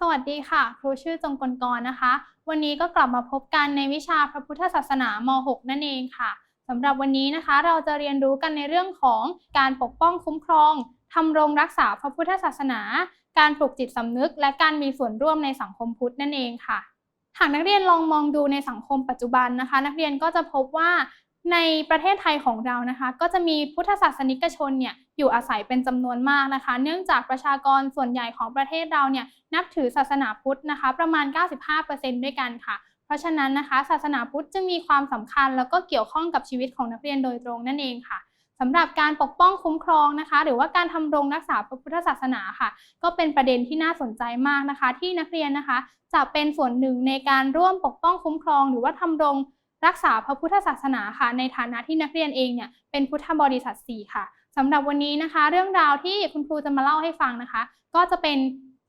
สวัสดีค่ะ ครูชื่อจงกลกรนะคะ วันนี้ก็กลับมาพบกันในวิชาพระพุทธศาสนาม 6 นั่นเองค่ะสำหรับวันนี้นะคะ เราจะเรียนรู้กันในเรื่องของการปกป้องคุ้มครองทำรงรักษาพระพุทธศาสนา การปลุกจิตสำนึก และการมีส่วนร่วมในสังคมพุทธนั่นเองค่ะหากนักเรียนลองมองดูในสังคมปัจจุบันนะคะ นักเรียนก็จะพบว่า ในประเทศไทยของเรานะคะ ก็จะมีพุทธศาสนิกชนเนี่ยอยู่อาศัยเป็นจำนวนมากนะคะ เนื่องจากประชากรส่วนใหญ่ของประเทศเราเนี่ยนับถือศาสนาพุทธนะคะ ประมาณ 95%ด้วยกันค่ะ เพราะฉะนั้นนะคะ ศาสนาพุทธจึงมีความสำคัญ แล้วก็เกี่ยวข้องกับชีวิตของนักเรียนโดยตรงนั่นเองค่ะสำหรับการปกป้องคุ้มครองนะคะ หรือว่าการทำรงรักษาพระพุทธศาสนาค่ะ ก็เป็นประเด็นที่น่าสนใจมากนะคะ ที่นักเรียนนะคะ จะเป็นส่วนหนึ่งในการร่วมปกป้องคุ้มครอง หรือว่าทำรง รักษาพระพุทธศาสนาค่ะ ในฐานะที่นักเรียนเองเนี่ยเป็นพุทธบริษัทสี่ค่ะสำหรับวันนี้นะคะ เรื่องราวที่คุณครูจะมาเล่าให้ฟังนะคะ ก็จะเป็น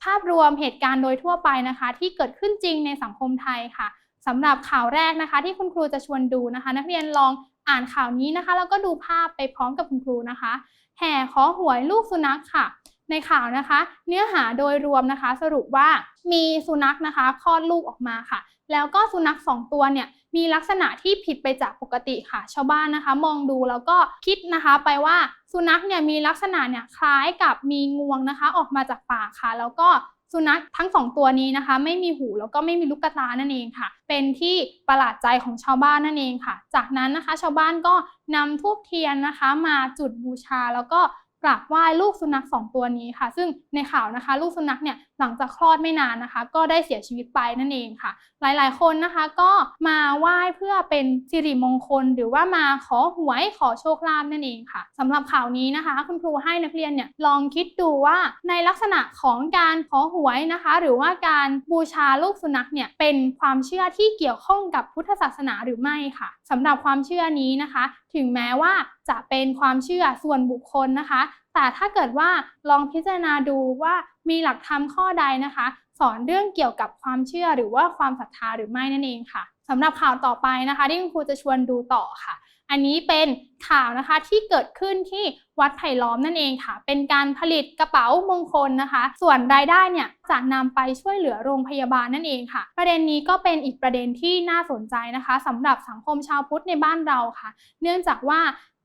ภาพรวมเหตุการณ์โดยทั่วไปนะคะ ที่เกิดขึ้นจริงในสังคมไทยค่ะสำหรับข่าวแรกนะคะ ที่คุณครูจะชวนดูนะคะ นักเรียนลองอ่านข่าวนี้นะคะ แล้วก็ดูภาพไปพร้อมกับคุณครูนะคะ แห่ขอหวยลูกสุนัขค่ะ ในข่าวนะคะ เนื้อหาโดยรวมนะคะ สรุปว่ามีสุนัขนะคะคลอดลูกออกมาค่ะ แล้วก็สุนัข 2 ตัวเนี่ยมีลักษณะที่ผิดไปจากปกติค่ะ ชาวบ้านนะคะ มองดูแล้วก็คิดนะคะไปว่าสุนัขเนี่ยมีลักษณะเนี่ยคล้ายกับมีงวงนะคะ ออกมาจากปากค่ะ แล้วก็สุนัขทั้งสองตัวนี้นะคะ ไม่มีหูแล้วก็ไม่มีลูกตานั่นเองค่ะ เป็นที่ประหลาดใจของชาวบ้านนั่นเองค่ะ จากนั้นนะคะ ชาวบ้านก็นำทูบเทียนนะคะ มาจุดบูชาแล้วก็ กราบไหว้ลูกสุนัข2ตัวนี้ค่ะ ซึ่งในข่าวนะคะ ลูกสุนัขเนี่ยหลังจากคลอดไม่นานนะคะ ก็ได้เสียชีวิตไปนั่นเองค่ะ หลายๆ คนนะคะก็มาไหว้เพื่อเป็นสิริมงคล หรือว่ามาขอหวยขอโชคลาภนั่นเองค่ะสำหรับข่าวนี้นะคะ คุณครูให้นักเรียนเนี่ยลองคิดดูว่าในลักษณะของการขอหวยนะคะ หรือว่าการบูชาลูกสุนัขเนี่ยเป็นความเชื่อที่เกี่ยวข้องกับพุทธศาสนาหรือไม่ค่ะสำหรับความเชื่อนี้นะคะ ถึงแม้ว่าจะเป็นความเชื่อส่วนบุคคลนะคะ แต่ถ้าเกิดว่าลองพิจารณาดูว่ามีหลักธรรมข้อใดนะคะ สอนเรื่องเกี่ยวกับความเชื่อหรือว่าความศรัทธาหรือไม่นั่นเองค่ะสำหรับข่าวต่อไปนะคะ ที่คุณครูจะชวนดูต่อค่ะ อันนี้เป็นข่าวนะคะที่เกิดขึ้นที่วัดไผ่ล้อมนั่นเองค่ะ เป็นการผลิตกระเป๋ามงคลนะคะ ส่วนรายได้เนี่ยจะนำไปช่วยเหลือโรงพยาบาลนั่นเองค่ะ ประเด็นนี้ก็เป็นอีกประเด็นที่น่าสนใจนะคะสำหรับสังคมชาวพุทธในบ้านเราค่ะ เนื่องจากว่า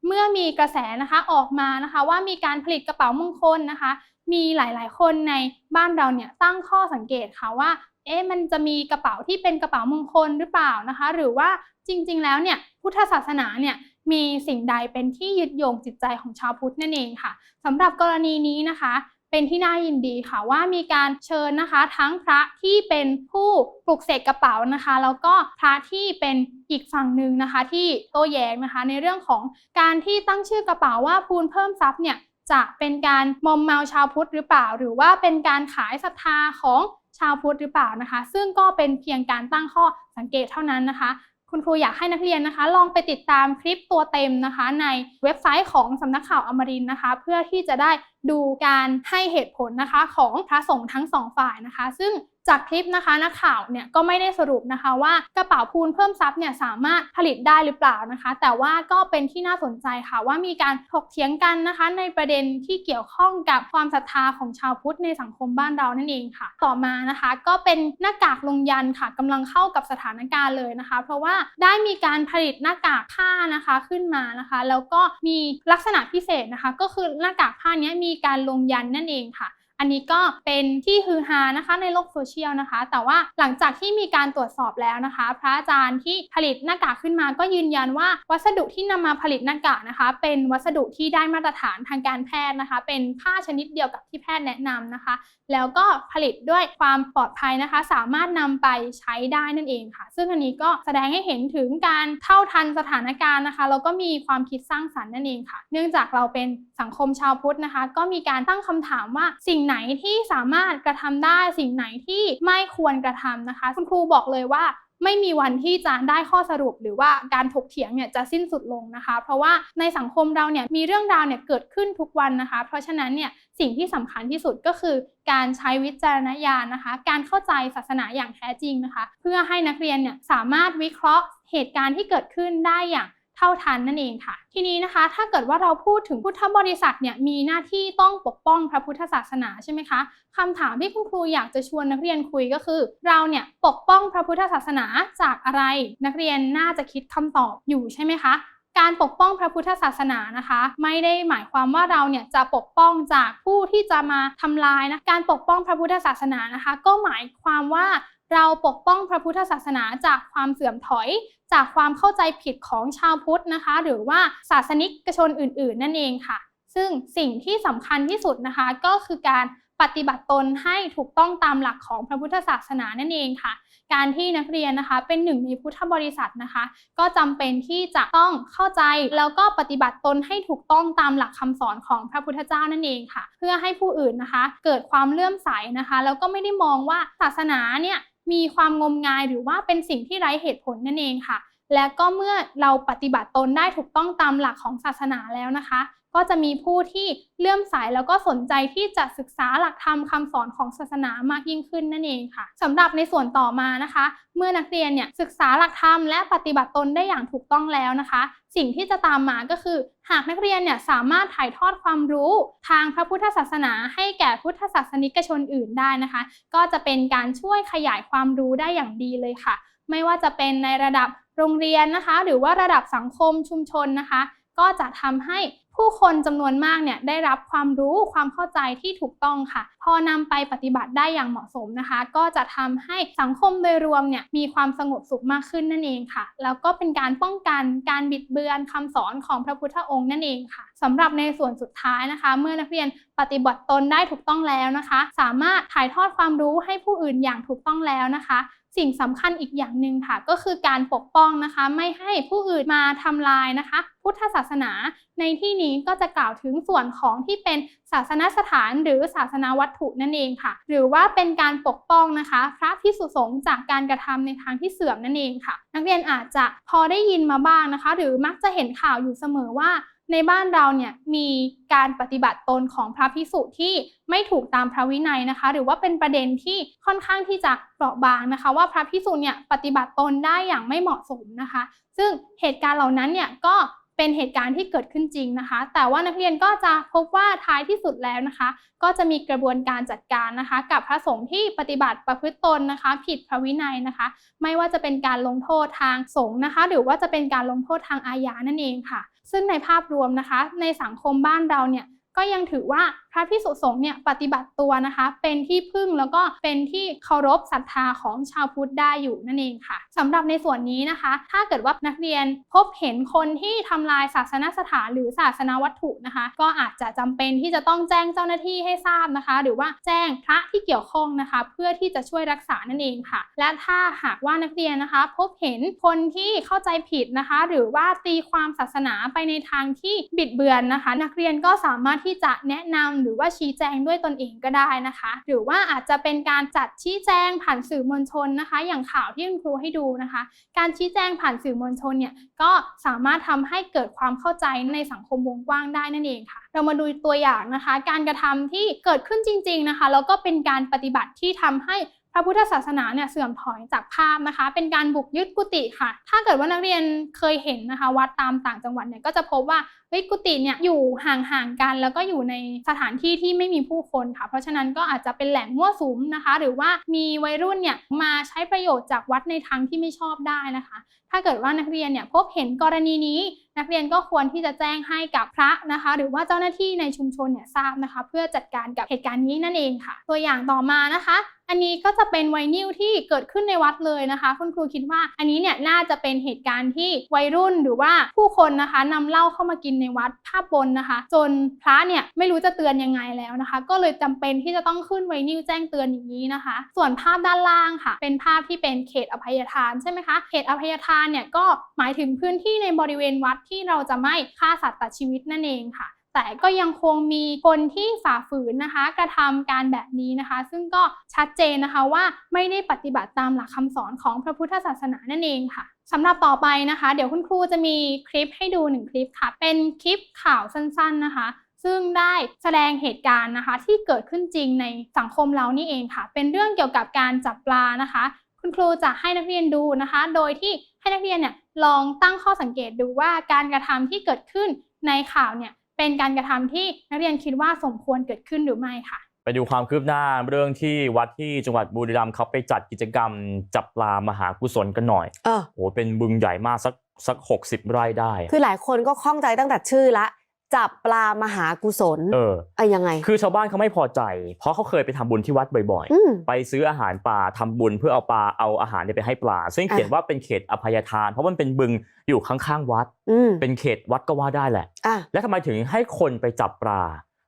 เมื่อมีกระแสนะคะออกมานะคะว่ามีการผลิตกระเป๋ามงคลนะคะ มีหลายๆ คนในบ้านเราเนี่ยตั้งข้อสังเกตค่ะว่าเอ๊ะมันจะมีกระเป๋าที่เป็นกระเป๋ามงคลหรือเปล่านะคะ หรือว่าจริงๆ แล้วเนี่ยพุทธศาสนาเนี่ยมีสิ่งใดเป็นที่ยึดโยงจิตใจของชาวพุทธนั่นเองค่ะสำหรับกรณีนี้นะคะ เป็นที่น่ายินดีค่ะว่ามีการเชิญนะคะทั้งพระที่เป็นผู้ปลุกเสกกระเป๋านะคะ แล้วก็พระที่เป็นอีกฝั่งหนึ่งนะคะ ที่โต้แย้งนะคะ ในเรื่องของการที่ตั้งชื่อกระเป๋าว่าภูนเพิ่มทรัพย์เนี่ยจะเป็นการมอมเมาชาวพุทธหรือเปล่า หรือว่าเป็นการขายศรัทธาของชาวพุทธหรือเปล่านะคะ ซึ่งก็เป็นเพียงการตั้งข้อสังเกตเท่านั้นนะคะ คุณครูอยากให้นักเรียนนะคะ ลองไปติดตามคลิปตัวเต็มนะคะ ในเว็บไซต์ของสำนักข่าวอมรินนะคะ เพื่อที่จะได้ ดูการให้เหตุผลนะคะของพระสงฆ์ทั้งสองฝ่ายนะคะ ซึ่งจากคลิปนะคะนักข่าวเนี่ยก็ไม่ได้สรุปนะคะว่ากระเป๋าพูนเพิ่มทรัพย์เนี่ยสามารถผลิตได้หรือเปล่านะคะ แต่ว่าก็เป็นที่น่าสนใจค่ะว่ามีการถกเถียงกันนะคะ ในประเด็นที่เกี่ยวข้องกับความศรัทธาของชาวพุทธในสังคมบ้านเรานั่นเองค่ะ ต่อมานะคะ ก็เป็นหน้ากากลงยันค่ะกำลังเข้ากับสถานการณ์เลยนะคะ เพราะว่าได้มีการผลิตหน้ากากผ้านะคะขึ้นมานะคะ แล้วก็มีลักษณะพิเศษนะคะ ก็คือหน้ากากผ้านี้มีการลงยันนั่นเองค่ะ อันนี้ก็เป็นที่ฮือฮานะคะในโลกโซเชียลนะคะ แต่ว่าหลังจากที่มีการตรวจสอบแล้วนะคะ พระอาจารย์ที่ผลิตหน้ากากขึ้นมาก็ยืนยันว่าวัสดุที่นำมาผลิตหน้ากากนะคะ เป็นวัสดุที่ได้มาตรฐานทางการแพทย์นะคะ เป็นผ้าชนิดเดียวกับที่แพทย์แนะนำนะคะ แล้วก็ผลิตด้วยความปลอดภัยนะคะ สามารถนำไปใช้ได้นั่นเองค่ะ ซึ่งอันนี้ก็แสดงให้เห็นถึงการเท่าทันสถานการณ์นะคะแล้วก็มีความคิดสร้างสรรค์นั่นเองค่ะ เนื่องจากเราเป็นสังคมชาวพุทธนะคะ ก็มีการตั้งคำถามว่าสิ่งไหนที่สามารถกระทำได้สิ่งไหนที่ไม่ควรกระทำนะคะ คุณครูบอกเลยว่าไม่มีวันที่จะได้ข้อสรุปหรือว่าการถกเถียงเนี่ยจะสิ้นสุดลงนะคะ เพราะว่าในสังคมเราเนี่ยมีเรื่องราวเนี่ยเกิดขึ้นทุกวันนะคะ เพราะฉะนั้นเนี่ยสิ่งที่สำคัญที่สุดก็คือ การใช้วิจารณญาณนะคะ การเข้าใจศาสนาอย่างแท้จริงนะคะ เพื่อให้นักเรียนเนี่ยสามารถวิเคราะห์เหตุการณ์ที่เกิดขึ้นได้อย่าง เท่าทันนั่นเองค่ะ ทีนี้นะคะ ถ้าเกิดว่าเราพูดถึงพุทธบริษัทเนี่ยมีหน้าที่ต้องปกป้องพระพุทธศาสนาใช่ไหมคะคำถามที่คุณครูอยากจะชวนนักเรียนคุยก็คือ เราเนี่ยปกป้องพระพุทธศาสนาจากอะไร นักเรียนน่าจะคิดคำตอบอยู่ใช่ไหมคะการปกป้องพระพุทธศาสนานะคะ ไม่ได้หมายความว่าเราเนี่ยจะปกป้องจากผู้ที่จะมาทำลายนะการปกป้องพระพุทธศาสนานะคะ ก็หมายความว่า เราปกป้องพระพุทธศาสนาจากความเสื่อมถอย จากความเข้าใจผิดของชาวพุทธนะคะ หรือว่าศาสนิกชนอื่น ๆ นั่นเองค่ะ ซึ่งสิ่งที่สำคัญที่สุดนะคะ ก็คือการปฏิบัติตนให้ถูกต้องตามหลักของพระพุทธศาสนานั่นเองค่ะ การที่นักเรียนนะคะเป็นหนึ่งในพุทธบริษัทนะคะ ก็จำเป็นที่จะต้องเข้าใจแล้วก็ปฏิบัติตนให้ถูกต้องตามหลักคำสอนของพระพุทธเจ้านั่นเองค่ะ เพื่อให้ผู้อื่นนะคะ เกิดความเลื่อมใสนะคะ แล้วก็ไม่ได้มองว่าศาสนาเนี่ย มีความงมงายหรือว่าเป็นสิ่งที่ไร้เหตุผลนั่นเองค่ะ และก็เมื่อเราปฏิบัติตนได้ถูกต้องตามหลักของศาสนาแล้วนะคะ ก็จะมีผู้ที่เลื่อมใสแล้วก็สนใจที่จะศึกษาหลักธรรมคำสอนของศาสนามากยิ่งขึ้นนั่นเองค่ะสำหรับในส่วนต่อมานะคะ เมื่อนักเรียนเนี่ยศึกษาหลักธรรมและปฏิบัติตนได้อย่างถูกต้องแล้วนะคะ สิ่งที่จะตามมาก็คือ หากนักเรียนเนี่ยสามารถถ่ายทอดความรู้ทางพระพุทธศาสนา ให้แก่พุทธศาสนิกชนอื่นได้นะคะ ก็จะเป็นการช่วยขยายความรู้ได้อย่างดีเลยค่ะ ไม่ว่าจะเป็นในระดับโรงเรียนนะคะ หรือว่าระดับสังคมชุมชนนะคะ ก็จะทำให้ผู้คนจำนวนมากเนี่ยได้รับความรู้ความเข้าใจที่ถูกต้องค่ะ พอนำไปปฏิบัติได้อย่างเหมาะสมนะคะ ก็จะทำให้สังคมโดยรวมเนี่ยมีความสงบสุขมากขึ้นนั่นเองค่ะ แล้วก็เป็นการป้องกันการบิดเบือนคำสอนของพระพุทธองค์นั่นเองค่ะสำหรับในส่วนสุดท้ายนะคะ เมื่อนักเรียนปฏิบัติตนได้ถูกต้องแล้วนะคะ สามารถถ่ายทอดความรู้ให้ผู้อื่นอย่างถูกต้องแล้วนะคะ สิ่งสำคัญอีกอย่างหนึ่งค่ะ ก็คือการปกป้องนะคะ ไม่ให้ผู้อื่นมาทำลายนะคะ พุทธศาสนา ในที่นี้ก็จะกล่าวถึงส่วนของที่เป็นศาสนสถานหรือศาสนาวัตถุนั่นเองค่ะ หรือว่าเป็นการปกป้องนะคะ พระพิสุสงฆ์จากการกระทำในทางที่เสื่อมนั่นเองค่ะ นักเรียนอาจจะพอได้ยินมาบ้างนะคะ หรือมักจะเห็นข่าวอยู่เสมอว่า ในบ้านเราเนี่ยมีการปฏิบัติตนของพระพิสุที่ไม่ถูกตามพระวินัยนะคะ หรือว่าเป็นประเด็นที่ค่อนข้างที่จะเปราะบางนะคะ ว่าพระพิสุเนี่ยปฏิบัติตนได้อย่างไม่เหมาะสมนะคะ ซึ่งเหตุการณ์เหล่านั้นเนี่ยก็เป็นเหตุการณ์ที่เกิดขึ้นจริงนะคะ แต่ว่านักเรียนก็จะพบว่าท้ายที่สุดแล้วนะคะ ก็จะมีกระบวนการจัดการนะคะ กับพระสงฆ์ที่ปฏิบัติประพฤติตนนะคะ ผิดพระวินัยนะคะ ไม่ว่าจะเป็นการลงโทษทางสงฆ์นะคะ หรือว่าจะเป็นการลงโทษทางอาญานั่นเองค่ะ ซึ่งในภาพรวมนะคะ ในสังคมบ้านเราเนี่ย ก็ยังถือว่าพระพิสุสงฆ์เนี่ยปฏิบัติตัวนะคะ เป็นที่พึ่งแล้วก็เป็นที่เคารพศรัทธาของชาวพุทธได้อยู่นั่นเองค่ะสำหรับในส่วนนี้นะคะ ถ้าเกิดว่านักเรียนพบเห็นคนที่ทำลายศาสนสถานหรือศาสนาวัตถุนะคะ ก็อาจจะจำเป็นที่จะต้องแจ้งเจ้าหน้าที่ให้ทราบนะคะ หรือว่าแจ้งพระที่เกี่ยวข้องนะคะ เพื่อที่จะช่วยรักษานั่นเองค่ะ และถ้าหากว่านักเรียนนะคะ พบเห็นคนที่เข้าใจผิดนะคะ หรือว่าตีความศาสนาไปในทางที่บิดเบือนนะคะ นักเรียนก็สามารถที่จะแนะนำหรือว่าชี้แจงด้วยตนเองก็ได้นะคะ หรือว่าอาจจะเป็นการจัดชี้แจงผ่านสื่อมวลชนนะคะ อย่างข่าวที่คุณครูให้ดูนะคะ การชี้แจงผ่านสื่อมวลชนเนี่ยก็สามารถทำให้เกิดความเข้าใจในสังคมวงกว้างได้นั่นเองค่ะ เรามาดูตัวอย่างนะคะ การกระทำที่เกิดขึ้นจริง ๆนะคะแล้วก็เป็นการปฏิบัติที่ทำให้ พระพุทธศาสนาเนี่ยเสื่อมถอยจากภาพนะคะ เป็นการบุกยึดกุฏิค่ะ ถ้าเกิดว่านักเรียนเคยเห็นนะคะ วัดตามต่างจังหวัดเนี่ยก็จะพบว่าเฮ้ยกุฏิเนี่ยอยู่ห่างๆกัน แล้วก็อยู่ในสถานที่ที่ไม่มีผู้คนค่ะ เพราะฉะนั้นก็อาจจะเป็นแหล่งมั่วสุมนะคะ หรือว่ามีวัยรุ่นเนี่ยมาใช้ประโยชน์จากวัดในทางที่ไม่ชอบได้นะคะ ถ้าเกิดว่านักเรียนเนี่ยพบเห็นกรณีนี้นักเรียนก็ควรที่จะแจ้งให้กับพระนะคะ หรือว่าเจ้าหน้าที่ในชุมชนเนี่ยทราบนะคะ เพื่อจัดการกับเหตุการณ์นี้นั่นเองค่ะ ตัวอย่างต่อมานะคะ อันนี้ก็จะเป็นไวนิลที่เกิดขึ้นในวัดเลยนะคะ คุณครูคิดว่า อันนี้เนี่ยน่าจะเป็นเหตุการณ์ที่วัยรุ่นหรือว่าผู้คนนะคะนำเหล้าเข้ามากินในวัดภาพบนนะคะ จนพระเนี่ยไม่รู้จะเตือนยังไงแล้วนะคะ ก็เลยจำเป็นที่จะต้องขึ้นไวนิลแจ้งเตือนอย่างนี้นะคะ ส่วนภาพด้านล่างค่ะ เป็นภาพที่เป็นเขตอภัยทานใช่ไหมคะเขตอภัยทานเนี่ยก็หมายถึงพื้นที่ในบริเวณวัดที่เราจะไม่ฆ่าสัตว์ตัดชีวิตนั่นเองค่ะ แต่ก็ยังคงมีคนที่ฝ่าฝืนนะคะ กระทำการแบบนี้นะคะ ซึ่งก็ชัดเจนนะคะว่าไม่ได้ปฏิบัติตามหลักคำสอนของพระพุทธศาสนานั่นเองค่ะสำหรับต่อไปนะคะ เดี๋ยวคุณครูจะมีคลิปให้ดูหนึ่งคลิปค่ะ เป็นคลิปข่าวสั้น ๆนะคะซึ่งได้แสดงเหตุการณ์นะคะ ที่เกิดขึ้นจริงในสังคมเรานี่เองค่ะ เป็นเรื่องเกี่ยวกับการจับปลานะคะ คุณครูจะให้นักเรียนดูนะคะ โดยที่ ให้นักเรียนเนี่ยลองตั้งข้อสังเกตดูว่าการกระทำที่เกิดขึ้นในข่าวเนี่ยเป็นการกระทำที่นักเรียนคิดว่าสมควรเกิดขึ้นหรือไม่ค่ะ ไปดูความคืบหน้าเรื่องที่วัดที่จังหวัดบุรีรัมย์เขาไปจัดกิจกรรมจับปลามหากุศลกันหน่อยเออโอ้เป็นบึงใหญ่มากสักสักหกสิบไร่ได้ คือหลายคนก็ข้องใจตั้งแต่ชื่อละ จับปลามหากุศลเออเอ้ยยังไง คือชาวบ้านเขาไม่พอใจ เพราะเขาเคยไปทำบุญที่วัดบ่อยอืมๆไปซื้ออาหารปลาทำบุญเพื่อเอาปลาเอาอาหารเนี่ยไปให้ปลา ซึ่งเขียนว่าเป็นเขตอภัยทาน เพราะมันเป็นบึงอยู่ข้างๆวัดอืมเป็นเขตวัดก็ว่าได้แหละอะแล้วทำไมถึงให้คนไปจับปลา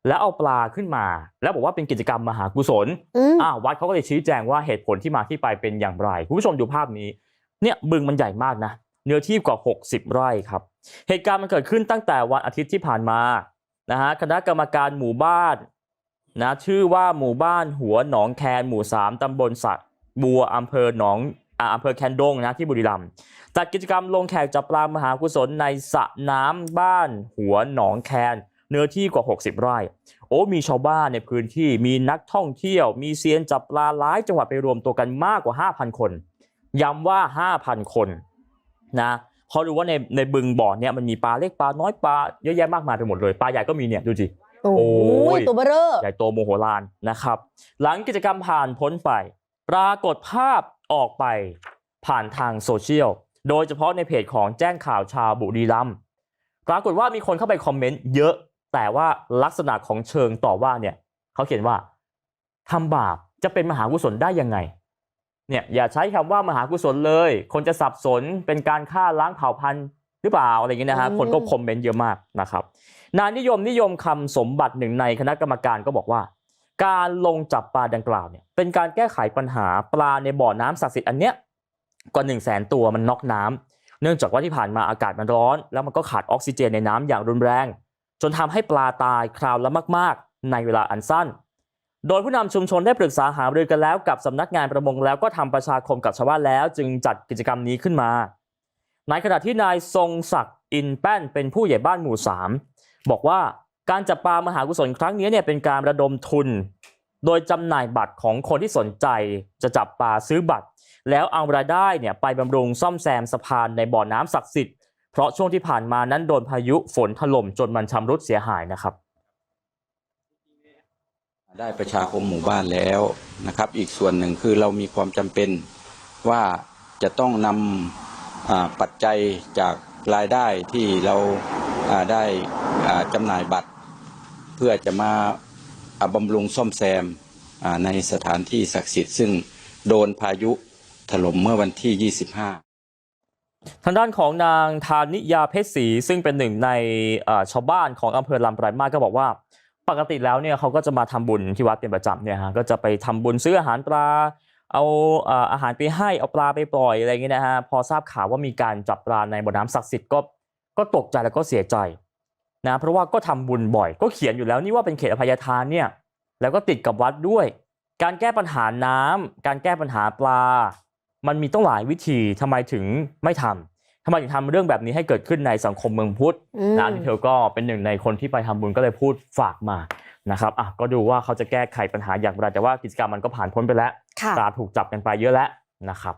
แล้วเอาปลาขึ้นมา แล้วบอกว่าเป็นกิจกรรมมหากุศลอืมอ่าวัดเขาก็เลยชี้แจงว่าเหตุผลที่มาที่ไปเป็นอย่างไรคุณผู้ชมดูภาพนี้ เนี่ยบึงมันใหญ่มากนะ เนื้อที่กว่า 60 ไร่ครับ เหตุการณ์มันเกิดขึ้นตั้งแต่วันอาทิตย์ที่ผ่านมานะฮะคณะกรรมการหมู่บ้านนะชื่อว่าหมู่บ้านหัวหนองแคนหมู่ 3ตำบลสระบัวอำเภอหนองอ่าอำเภอแคนดงนะที่บุรีรัมย์จัดกิจกรรมลงแขกจับปลามหากุศลในสระน้ำบ้านหัวหนองแคนเนื้อที่กว่า 60 ไร่ โอ้มีชาวบ้านในพื้นที่มีนักท่องเที่ยว มีเซียนจับปลาหลายจังหวัดไปรวมตัวกันมากกว่า 5,000 คน ย้ำว่า 5,000 คน นะเพราะรู้ว่าในในบึงบ่อเนี่ยมันมีปลาเล็กปลาน้อยปลาเยอะแยะมากมายไปหมดเลยปลาใหญ่ก็มีเนี่ยดูสิโอ้โอ้ยยตัวเบอเรอใหญ่โตโมโหลานนะครับ หลังกิจกรรมผ่านพ้นไป ปรากฏภาพออกไปผ่านทางโซเชียลโดยเฉพาะในเพจของแจ้งข่าวชาวบุรีรัมย์ปรากฏว่ามีคนเข้าไปคอมเมนต์เยอะแต่ว่าลักษณะของเชิงต่อว่าเนี่ยเขาเขียนว่าทำบาปจะเป็นมหากุศลได้ยังไง เนี่ยอย่าใช้คำว่ามหากุศลเลย คนจะสับสนเป็นการฆ่าล้างเผ่าพันธุ์หรือเปล่าอะไรอย่างเงี้ยนะฮะอืมคนก็คอมเมนต์เยอะมากนะครับนายนิยมนิยมคำสมบัติหนึ่งในคณะกรรมการก็บอกว่า การลงจับปลาดังกล่าวเนี่ยเป็นการแก้ไขปัญหาปลาในบ่อน้ำศักดิ์สิทธิ์อันเนี้ยกว่าหนึ่งแสนตัวมันน็อกน้ำเนื่องจากว่าที่ผ่านมาอากาศมันร้อน แล้วมันก็ขาดออกซิเจนในน้ำอย่างรุนแรง จนทำให้ปลาตายคราวละมาก ๆ ในเวลาอันสั้น โดยผู้นำชุมชนได้ปรึกษาหารือกันแล้วกับสำนักงานประมงแล้วก็ทำประชาคมกับชาวบ้านแล้ว จึงจัดกิจกรรมนี้ขึ้นมา ในขณะที่นายทรงศักดิ์อินแป้นเป็นผู้ใหญ่บ้านหมู่สามบอกว่าการจับปลามหากุศลครั้งนี้เนี่ยเป็นการระดมทุน โดยจำหน่ายบัตรของคนที่สนใจจะจับปลาซื้อบัตร แล้วเอารายได้เนี่ยไปบำรุงซ่อมแซมสะพานในบ่อน้ำศักดิ์สิทธิ์เพราะช่วงที่ผ่านมานั้นโดนพายุฝนถล่มจนมันชำรุดเสียหายนะครับ ได้ประชาคมหมู่บ้านแล้วนะครับ อีกส่วนหนึ่งคือเรามีความจำเป็นว่าจะต้องนำอ่าปัจจัยจากรายได้ที่เราได้อ่าจำหน่ายบัตร เพื่อจะมาอ่าบำรุงซ่อมแซมในสถานที่ศักดิ์สิทธิ์ซึ่งโดนพายุถล่มเมื่อวันที่ 25ทางด้านของนางธานิยาเพชรศรีซึ่งเป็นหนึ่งในชาวบ้านของอำเภอลำปลายมาสก็บอกว่า ปกติแล้วเนี่ยเขาก็จะมาทำบุญที่วัดเป็นประจำเนี่ยฮะก็จะไปทำบุญซื้ออาหารปลา เอาอาหารไปให้เอาปลาไปปล่อยอะไรอย่างเงี้ยนะฮะพอทราบข่าวว่ามีการจับปลาในบ่อน้ำศักดิ์สิทธิ์ก็ก็ตกใจแล้วก็เสียใจนะเพราะว่าก็ทำบุญบ่อย ก็เขียนอยู่แล้วนี่ว่าเป็นเขตอภัยทานเนี่ยแล้วก็ติดกับวัดด้วย การแก้ปัญหาน้ำการแก้ปัญหาปลา มันมีต้องหลายวิธีทำไมถึงไม่ทำ ทำไมถึงทำเรื่องแบบนี้ให้เกิดขึ้นในสังคมเมืองพุทธอืมนะที่เธอก็เป็นหนึ่งในคนที่ไปทำบุญก็เลยพูดฝากมานะครับอะก็ดูว่าเขาจะแก้ไขปัญหาอย่างไรแต่ว่ากิจกรรมมันก็ผ่านพ้นไปแล้วค่ะปลาถูกจับกันไปเยอะแล้วนะครับ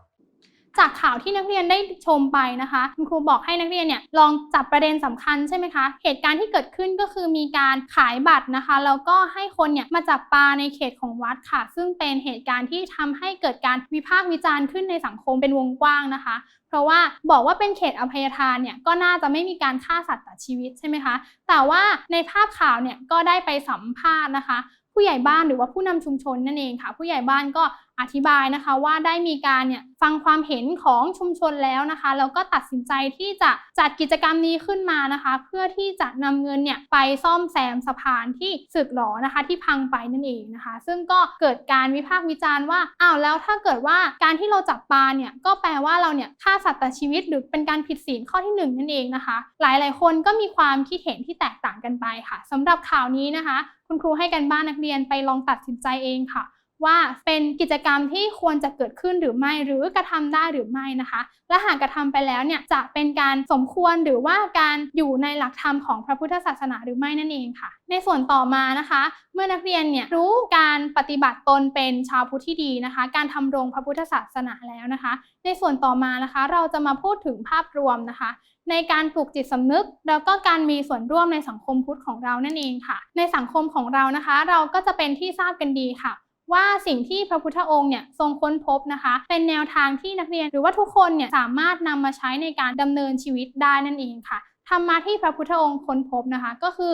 จากข่าวที่นักเรียนได้ชมไปนะคะคุณครูบอกให้นักเรียนเนี่ยลองจับประเด็นสำคัญใช่ไหมคะเหตุการณ์ที่เกิดขึ้นก็คือมีการขายบัตรนะคะแล้วก็ให้คนเนี่ยมาจับปลาในเขตของวัดค่ะ ซึ่งเป็นเหตุการณ์ที่ทำให้เกิดการวิพากษ์วิจารณ์ขึ้นในสังคมเป็นวงกว้างนะคะ เพราะว่าบอกว่าเป็นเขตอภัยทานเนี่ยก็น่าจะไม่มีการฆ่าสัตว์ตัดชีวิตใช่ไหมคะแต่ว่าในภาพข่าวเนี่ยก็ได้ไปสัมภาษณ์นะคะ ผู้ใหญ่บ้านหรือว่าผู้นำชุมชนนั่นเองค่ะ ผู้ใหญ่บ้านก็ อธิบายนะคะว่าได้มีการเนี่ยฟังความเห็นของชุมชนแล้วนะคะแล้วก็ตัดสินใจที่จะจัดกิจกรรมนี้ขึ้นมานะคะ เพื่อที่จะนำเงินเนี่ยไปซ่อมแซมสะพานที่สึกหรอนะคะ ที่พังไปนั่นเองนะคะ ซึ่งก็เกิดการวิพากษ์วิจารณ์ว่าอ้าวแล้วถ้าเกิดว่าการที่เราจับปลาเนี่ยก็แปลว่าเราเนี่ยฆ่าสัตว์ตัดชีวิตหรือเป็นการผิดศีลข้อที่หนึ่งนั่นเองนะคะ หลายๆ คนก็มีความคิดเห็นที่แตกต่างกันไปค่ะสำหรับข่าวนี้นะคะ คุณครูให้กันบ้านนักเรียนไปลองตัดสินใจเองค่ะ ว่าเป็นกิจกรรมที่ควรจะเกิดขึ้นหรือไม่หรือกระทำได้หรือไม่นะคะ และหากกระทำไปแล้วเนี่ยจะเป็นการสมควรหรือว่าการอยู่ในหลักธรรมของพระพุทธศาสนาหรือไม่นั่นเองค่ะ ในส่วนต่อมานะคะ เมื่อนักเรียนเนี่ยรู้การปฏิบัติตนเป็นชาวพุทธที่ดีนะคะ การทำรงพระพุทธศาสนาแล้วนะคะ ในส่วนต่อมานะคะ เราจะมาพูดถึงภาพรวมนะคะในการปลูกจิตสำนึก แล้วก็การมีส่วนร่วมในสังคมพุทธของเรานั่นเองค่ะ ในสังคมของเรานะคะ เราก็จะเป็นที่ทราบกันดีค่ะ ว่าสิ่งที่พระพุทธองค์เนี่ยทรงค้นพบนะคะ เป็นแนวทางที่นักเรียนหรือว่าทุกคนเนี่ยสามารถนำมาใช้ในการดำเนินชีวิตได้นั่นเองค่ะธรรมะที่พระพุทธองค์ค้นพบนะคะ ก็คือ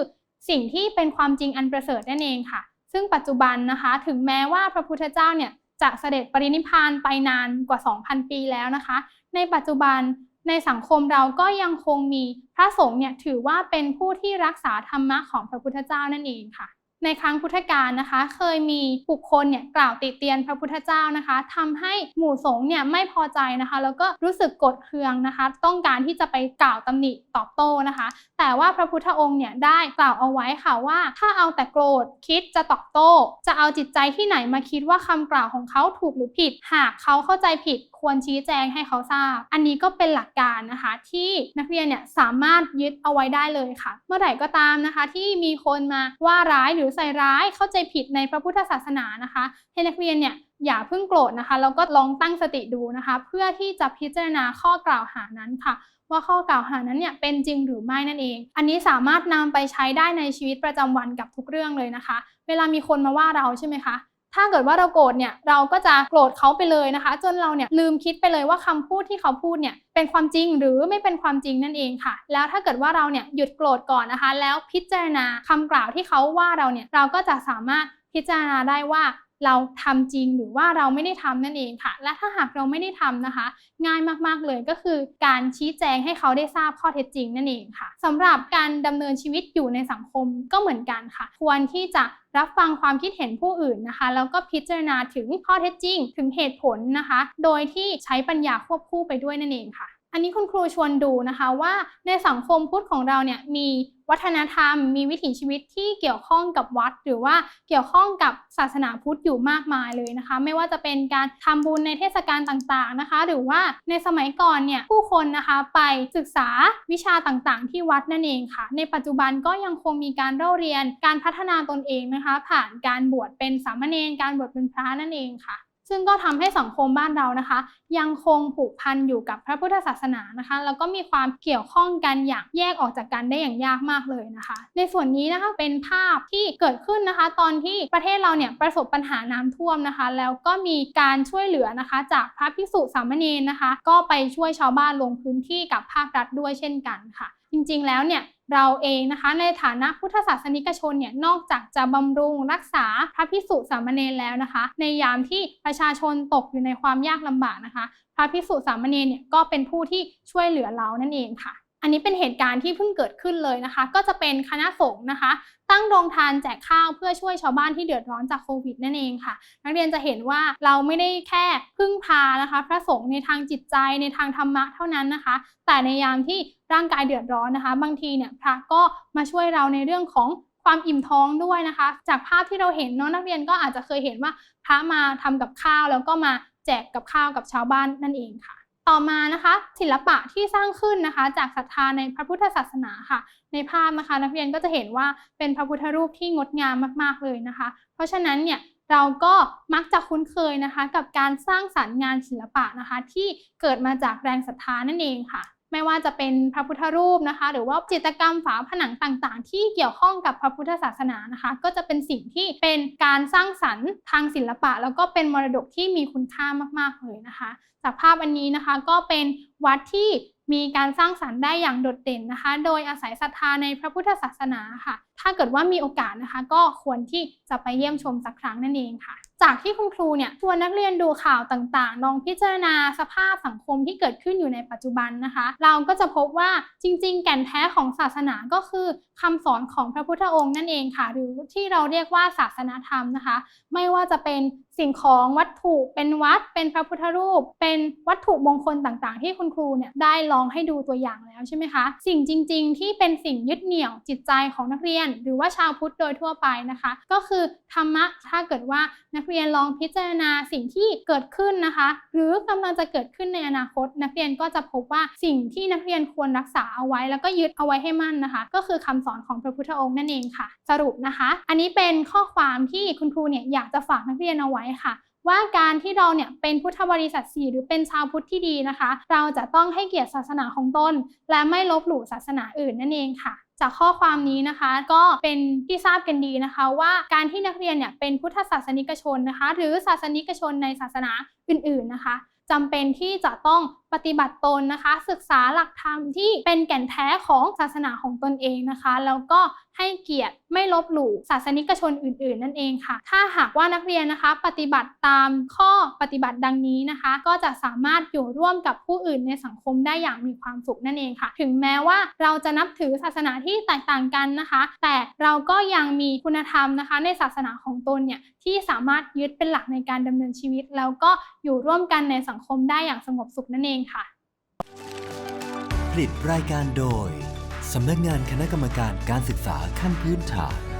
สิ่งที่เป็นความจริงอันประเสริฐนั่นเองค่ะ ซึ่งปัจจุบันนะคะ ถึงแม้ว่าพระพุทธเจ้าเนี่ยจะเสด็จปรินิพพานไปนานกว่า 2,000 ปีแล้วนะคะ ในปัจจุบันในสังคมเราก็ยังคงมีพระสงฆ์เนี่ยถือว่าเป็นผู้ที่รักษาธรรมะของพระพุทธเจ้านั่นเองค่ะ ในครั้งพุทธกาลนะคะ เคยมีบุคคลเนี่ยกล่าวติเตียนพระพุทธเจ้านะคะทำให้หมู่สงฆ์เนี่ยไม่พอใจนะคะ แล้วก็รู้สึกกรธเคืองนะคะ ต้องการที่จะไปกล่าวตำหนิตอบโต้นะคะ แต่ว่าพระพุทธองค์เนี่ยได้กล่าวเอาไว้ค่ะว่า ถ้าเอาแต่โกรธคิดจะตอบโต้ จะเอาจิตใจที่ไหนมาคิดว่าคำกล่าวของเขาถูกหรือผิด หากเขาเข้าใจผิด ควรชี้แจงให้เขาทราบ อันนี้ก็เป็นหลักการนะคะที่นักเรียนเนี่ยสามารถยึดเอาไว้ได้เลยค่ะ เมื่อไหร่ก็ตามนะคะ ที่มีคนมาว่าร้ายหรือใส่ร้ายเข้าใจผิดในพระพุทธศาสนานะคะ ให้นักเรียนเนี่ยอย่าเพิ่งโกรธนะคะแล้วก็ลองตั้งสติดูนะคะ เพื่อที่จะพิจารณาข้อกล่าวหานั้นค่ะ ว่าข้อกล่าวหานั้นเนี่ยเป็นจริงหรือไม่นั่นเอง อันนี้สามารถนำไปใช้ได้ในชีวิตประจำวันกับทุกเรื่องเลยนะคะ เวลามีคนมาว่าเราใช่ไหมคะ ถ้าเกิดว่าเราโกรธเนี่ยเราก็จะโกรธเขาไปเลยนะคะ จนเราเนี่ยลืมคิดไปเลยว่าคำพูดที่เขาพูดเนี่ยเป็นความจริงหรือไม่เป็นความจริงนั่นเองค่ะ แล้วถ้าเกิดว่าเราเนี่ยหยุดโกรธก่อนนะคะ แล้วพิจารณาคำกล่าวที่เขาว่าเราเนี่ยเราก็จะสามารถพิจารณาได้ว่า เราทำจริงหรือว่าเราไม่ได้ทำนั่นเองค่ะ และถ้าหากเราไม่ได้ทำนะคะ ง่ายมากๆเลยก็คือ การชี้แจงให้เขาได้ทราบข้อเท็จจริงนั่นเองค่ะสำหรับการดำเนินชีวิตอยู่ในสังคมก็เหมือนกันค่ะ ควรที่จะรับฟังความคิดเห็นผู้อื่นนะคะแล้วก็พิจารณาถึงข้อเท็จจริง ถึงเหตุผลนะคะ โดยที่ใช้ปัญญาควบคู่ไปด้วยนั่นเองค่ะ อันนี้คุณครูชวนดูนะคะว่าในสังคมพุทธของเราเนี่ยมีวัฒนธรรม มีวิถีชีวิตที่เกี่ยวข้องกับวัด หรือว่าเกี่ยวข้องกับศาสนาพุทธอยู่มากมายเลยนะคะ ไม่ว่าจะเป็นการทำบุญในเทศกาลต่างๆนะคะ หรือว่าในสมัยก่อนเนี่ยผู้คนนะคะไปศึกษาวิชาต่างๆ ที่วัดนั่นเองค่ะ ในปัจจุบันก็ยังคงมีการเล่าเรียนการพัฒนาตนเองนะคะ ผ่านการบวชเป็นสามเณรการบวชเป็นพระนั่นเองค่ะ ซึ่งก็ทำให้สังคมบ้านเรานะคะ ยังคงผูกพันอยู่กับพระพุทธศาสนานะคะ แล้วก็มีความเกี่ยวข้องกันอย่างแยกออกจากกันได้อย่างยากมากเลยนะคะ ในส่วนนี้นะคะเป็นภาพที่เกิดขึ้นนะคะ ตอนที่ประเทศเราเนี่ยประสบปัญหาน้ำท่วมนะคะ แล้วก็มีการช่วยเหลือนะคะ จากพระภิกษุสามเณรนะคะ ก็ไปช่วยชาวบ้านลงพื้นที่กับภาครัฐด้วยเช่นกันค่ะ จริงๆแล้วเนี่ย เราเองนะคะ ในฐานะพุทธศาสนิกชนเนี่ยนอกจากจะบำรุงรักษาพระพิสุสามเณรแล้วนะคะ ในยามที่ประชาชนตกอยู่ในความยากลำบากนะคะ พระพิสุสามเณรเนี่ยก็เป็นผู้ที่ช่วยเหลือเรานั่นเองค่ะ อันนี้เป็นเหตุการณ์ที่เพิ่งเกิดขึ้นเลยนะคะ ก็จะเป็นคณะสงฆ์นะคะ ตั้งโรงทานแจกข้าวเพื่อช่วยชาวบ้านที่เดือดร้อนจากโควิดนั่นเองค่ะ นักเรียนจะเห็นว่าเราไม่ได้แค่พึ่งพานะคะ พระสงฆ์ในทางจิตใจในทางธรรมะเท่านั้นนะคะ แต่ในยามที่ร่างกายเดือดร้อนนะคะ บางทีเนี่ยพระก็มาช่วยเราในเรื่องของความอิ่มท้องด้วยนะคะ จากภาพที่เราเห็นเนาะนักเรียนก็อาจจะเคยเห็นว่าพระมาทำกับข้าวแล้วก็มาแจกกับข้าวกับชาวบ้านนั่นเองค่ะ ต่อมานะคะศิลปะที่สร้างขึ้นนะคะ จากศรัทธาในพระพุทธศาสนาค่ะ ในภาพนะคะนักเรียนก็จะเห็นว่าเป็นพระพุทธรูปที่งดงามมากๆเลยนะคะ เพราะฉะนั้นเนี่ยเราก็มักจะคุ้นเคยนะคะ กับการสร้างสรรค์งานศิลปะนะคะ ที่เกิดมาจากแรงศรัทธานั่นเองค่ะ ไม่ว่าจะเป็นพระพุทธรูปนะคะ หรือว่าจิตรกรรมฝาผนังต่างๆ ที่เกี่ยวข้องกับพระพุทธศาสนานะคะ ก็จะเป็นสิ่งที่เป็นการสร้างสรรค์ทางศิลปะ แล้วก็เป็นมรดกที่มีคุณค่ามากๆเลยนะคะ จากภาพอันนี้นะคะก็เป็นวัดที่มีการสร้างสรรค์ได้อย่างโดดเด่นนะคะ โดยอาศัยศรัทธาในพระพุทธศาสนาค่ะ ถ้าเกิดว่ามีโอกาสนะคะ ก็ควรที่จะไปเยี่ยมชมสักครั้งนั่นเองค่ะ จากที่คุณครูเนี่ยชวนนักเรียนดูข่าวต่างๆลองพิจารณาสภาพสังคมที่เกิดขึ้นอยู่ในปัจจุบันนะคะ เราก็จะพบว่าจริง ๆ แก่นแท้ของศาสนาก็คือคำสอนของพระพุทธองค์นั่นเองค่ะ หรือที่เราเรียกว่าศาสนาธรรมนะคะ ไม่ว่าจะเป็นสิ่งของวัตถุเป็นวัด เป็นพระพุทธรูป เป็นวัตถุมงคลต่างๆ ที่คุณครูเนี่ยได้ลองให้ดูตัวอย่างแล้วใช่ไหมคะ สิ่งจริง ๆ ที่เป็นสิ่งยึดเหนี่ยวจิตใจของนักเรียนหรือว่าชาวพุทธโดยทั่วไปนะคะ ก็คือธรรมะถ้าเกิดว่านักเรียนลองพิจารณาสิ่งที่เกิดขึ้นนะคะ หรือกำลังจะเกิดขึ้นในอนาคต นักเรียนก็จะพบว่าสิ่งที่นักเรียนควรรักษาเอาไว้ แล้วก็ยึดเอาไว้ให้มั่นนะคะ ก็คือคำสอนของพระพุทธองค์นั่นเองค่ะ สรุปนะคะ อันนี้เป็นข้อความที่คุณครูเนี่ยอยากจะฝากนักเรียนเอาไว้ค่ะว่าการที่เราเนี่ยเป็นพุทธบริษัทสี่หรือเป็นชาวพุทธที่ดีนะคะ เราจะต้องให้เกียรติศาสนาของตน และไม่ลบหลู่ศาสนาอื่นนั่นเองค่ะ จากข้อความนี้นะคะก็เป็นที่ทราบกันดีนะคะว่าการที่นักเรียนเนี่ยเป็นพุทธศาสนิกชนนะคะ หรือศาสนิกชนในศาสนาอื่นๆนะคะจำเป็นที่จะต้อง ปฏิบัติตนนะคะ ศึกษาหลักธรรมที่เป็นแก่นแท้ของศาสนาของตนเองนะคะ แล้วก็ให้เกียรติไม่ลบหลู่ศาสนิกชนอื่น ๆ นั่นเองค่ะ ถ้าหากว่านักเรียนนะคะ ปฏิบัติตามข้อปฏิบัติดังนี้นะคะ ก็จะสามารถอยู่ร่วมกับผู้อื่นในสังคมได้อย่างมีความสุขนั่นเองค่ะ ถึงแม้ว่าเราจะนับถือศาสนาที่แตกต่างกันนะคะ แต่เราก็ยังมีคุณธรรมนะคะ ในศาสนาของตนเนี่ยที่สามารถยึดเป็นหลักในการดำเนินชีวิต แล้วก็อยู่ร่วมกันในสังคมได้อย่างสงบสุขนั่นเององค่ะ ผลิตรายการโดย สำนักงานคณะกรรมการการศึกษาขั้นพื้นฐาน